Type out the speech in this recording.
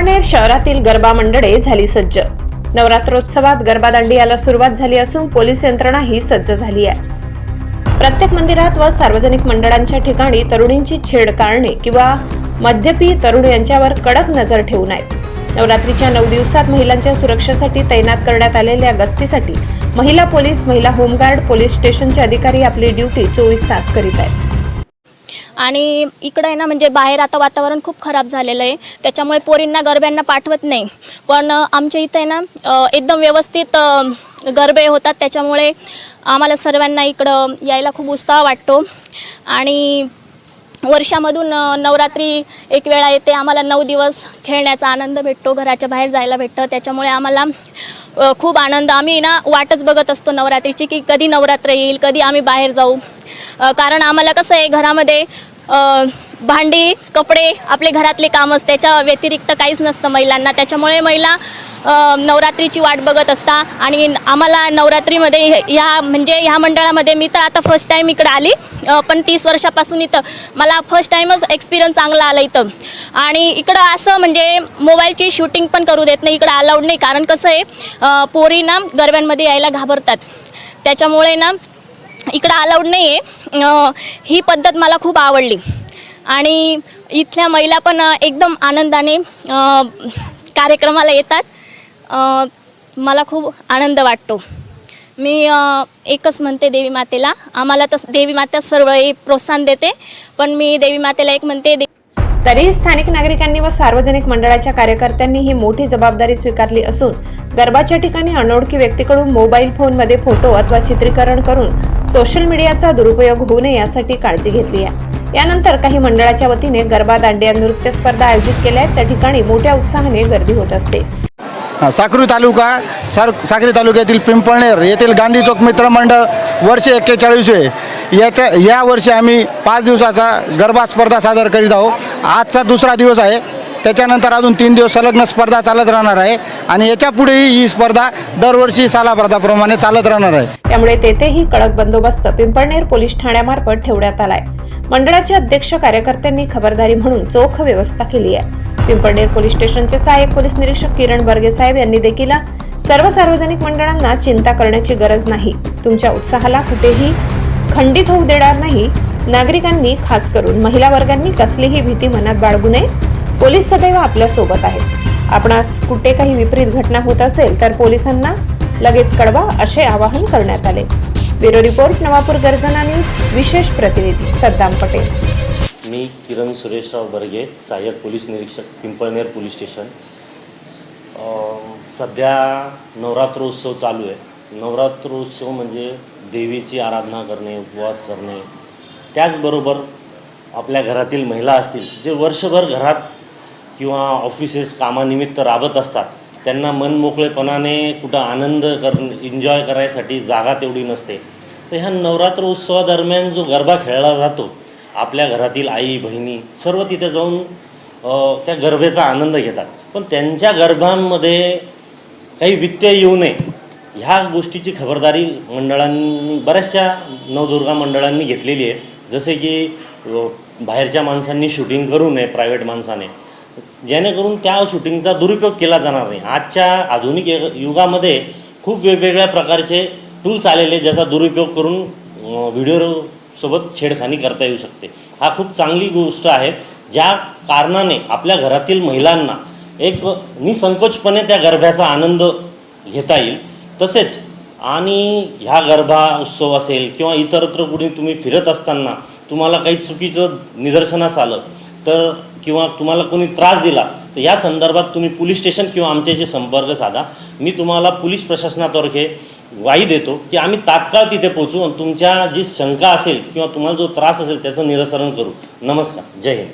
पिंपळनेर शहरातील गरबा मंडळे झाली सज्ज. नवरात्रोत्सवात गरबा दांडियाला सुरुवात झाली असून पोलीस यंत्रणा ही सज्ज झाली आहे. प्रत्येक मंदिरात व सार्वजनिक मंडळांच्या ठिकाणी तरुणींची छेड काढणे किंवा मद्यपी तरुण यांच्यावर कडक नजर ठेवून आहेत. नवरात्रीच्या नऊ दिवसात महिलांच्या सुरक्षेसाठी तैनात करण्यात आलेल्या गस्तीसाठी महिला पोलीस महिला होमगार्ड पोलीस स्टेशनचे अधिकारी आपली ड्युटी चोवीस तास करीत आहेत. आणि इकडं आहे ना म्हणजे बाहेर आता वातावरण खूप खराब झालेलं आहे. त्याच्यामुळे पोरींना गरब्यांना पाठवत नाही. पण आमच्या इथं आहे ना एकदम व्यवस्थित गरबे होतात. त्याच्यामुळे आम्हाला सर्वांना इकडं यायला खूप उत्साह वाटतो. आणि वर्षामधून नवरात्री एक वेळा येते. आम्हाला नऊ दिवस खेळण्याचा आनंद भेटतो. घराच्या बाहेर जायला भेटतं. त्याच्यामुळे आम्हाला खूप आनंद. आम्ही ना वाटच बघत असतो नवरात्रीची की कधी नवरात्र येईल कधी आम्ही बाहेर जाऊ. कारण आम्हाला कसं आहे घरामध्ये भांडी कपडे आपले घरातले कामच त्याच्या व्यतिरिक्त काहीच नसतं महिलांना. त्याच्यामुळे महिला नवरात्रीची वाट बघत असता. आणि आम्हाला नवरात्रीमध्ये ह्या म्हणजे ह्या मंडळामध्ये मी तर आता फर्स्ट टाईम इकडं आली. पण तीस वर्षापासून इथं. मला फर्स्ट टाईमच एक्सपिरियन्स चांगला आला इथं. आणि इकडं असं म्हणजे मोबाईलची शूटिंग पण करू देत नाही. इकडं अलाउड नाही. कारण कसं आहे पोरी ना गरब्यांमध्ये यायला घाबरतात. त्याच्यामुळे ना इकडं अलाउड नाही आहे ही पद्धत मला खूप आवडली. आणि इथल्या महिला पण एकदम आनंदाने कार्यक्रमाला येतात. मला खूप आनंद वाटतो. मी एकच म्हणते देवी मातेला. आम्हाला तर देवी माता सर्व हे प्रोत्साहन देते. पण मी देवी मातेला एक म्हणते तरीही स्थानिक नागरिकांनी व सार्वजनिक मंडळाच्या कार्यकर्त्यांनी ही मोठी जबाबदारी स्वीकारली असून गरबाच्या ठिकाणी अनोळखी व्यक्तीकडून मोबाईल फोनमध्ये फोटो अथवा चित्रीकरण करून सोशल मीडियाचा दुरुपयोग होऊ नये यासाठी काळजी घेतली आहे. यानंतर काही मंडळाच्या वतीने गरबा दांडिया नृत्य स्पर्धा आयोजित केल्या आहेत. त्या ठिकाणी मोठ्या उत्साहाने गर्दी होत असते. साक्री तालुका सार साक्री तालुक्यातील पिंपळनेर येथील गांधी चौक मित्र मंडळ वर्ष एक्केचाळीसवे. याच्या या वर्षी आम्ही पाच दिवसाचा गरबा स्पर्धा सादर करीत आहोत. आजचा दुसरा दिवस आहे. त्याच्यानंतर अजून तीन दिवस संलग्न स्पर्धा चालत राहणार आहे. आणि याच्या पुढेही ही स्पर्धा दरवर्षी सालाप्रदाप्रमाणे चालत राहणार आहे. त्यामुळे तेथेही कडक बंदोबस्त पिंपळनेर पोलीस ठाण्यामार्फत ठेवण्यात आलाय. मंडळाचे अध्यक्ष कार्यकर्त्यांनी खबरदारी म्हणून चोख व्यवस्था केली आहे. पिंपळनेर पोलीस स्टेशनचे सहाय्यक पोलीस निरीक्षक किरण बर्गे साहेब यांनी देखील सर्व सार्वजनिक मंडळांना चिंता करण्याची गरज नाही. तुमच्या उत्साहाला कुठेही खंडित होऊ देणार नाही. नागरिकांनी खास करून महिला वर्गांनी कसलीही भीती मनात बाळगू नये. पोलीस सदैव आपल्यासोबत आहेत. आपणास कुठे काही विपरीत घटना होत असेल तर पोलिसांना लगेच कळवा असे आवाहन करण्यात आले. ब्युरो रिपोर्ट नवापूर गर्जना न्यूज विशेष प्रतिनिधी सद्दाम पटेल. मी किरण सुरेशराव बर्गे सहाय्यक पोलीस निरीक्षक पिंपळनेर पोलीस स्टेशन. सध्या नवरात्रोत्सव चालू आहे. नवरात्रोत्सव म्हणजे देवीची आराधना करणे उपवास करणे. त्याचबरोबर आपल्या घरातील महिला असतील जे वर्षभर घरात किंवा ऑफिसेस कामानिमित्त राबत असतात त्यांना मनमोकळेपणाने कुठं आनंद कर एन्जॉय करायसाठी जागा तेवढी नसते. तर ह्या नवरात्र उत्सवादरम्यान जो गरबा खेळला जातो आपल्या घरातील आई बहिणी सर्व तिथे जाऊन त्या गरबेचा आनंद घेतात. पण त्यांच्या गरबांमध्ये काही व्यत्यय येऊ नये ह्या गोष्टीची खबरदारी मंडळांनी बऱ्याचशा नवदुर्गा मंडळांनी घेतलेली आहे. जसे की बाहेरच्या माणसांनी शूटिंग करू नये प्रायव्हेट माणसाने. जेणेकरून त्या शूटिंगचा दुरुपयोग केला जाणार नाही. आजच्या आधुनिक युगामध्ये खूप वेगवेगळ्या प्रकारचे टूल्स आलेले ज्याचा दुरुपयोग करून व्हिडिओसोबत छेडखानी करता येऊ शकते. हा खूप चांगली गोष्ट आहे ज्या कारणाने आपल्या घरातील महिलांना एक निसंकोचपणे त्या गरब्याचा आनंद घेता येईल. तसेच आणि ह्या गरबा उत्सव असेल किंवा इतरत्र कुठे तुम्ही फिरत असताना तुम्हाला काही चुकीचं निदर्शनास आलं तर किंवा तुम्हाला कोणी त्रास दिला तर या संदर्भात तुम्ही पोलीस स्टेशन किंवा आमच्याशी संपर्क साधा. मी तुम्हाला पोलीस प्रशासनातर्फे ग्वाही देतो की आम्ही तात्काळ तिथे पोहोचू आणि तुमच्या जी शंका असेल किंवा तुम्हाला जो त्रास असेल त्याचं निरसरण करू. नमस्कार. जय हिंद.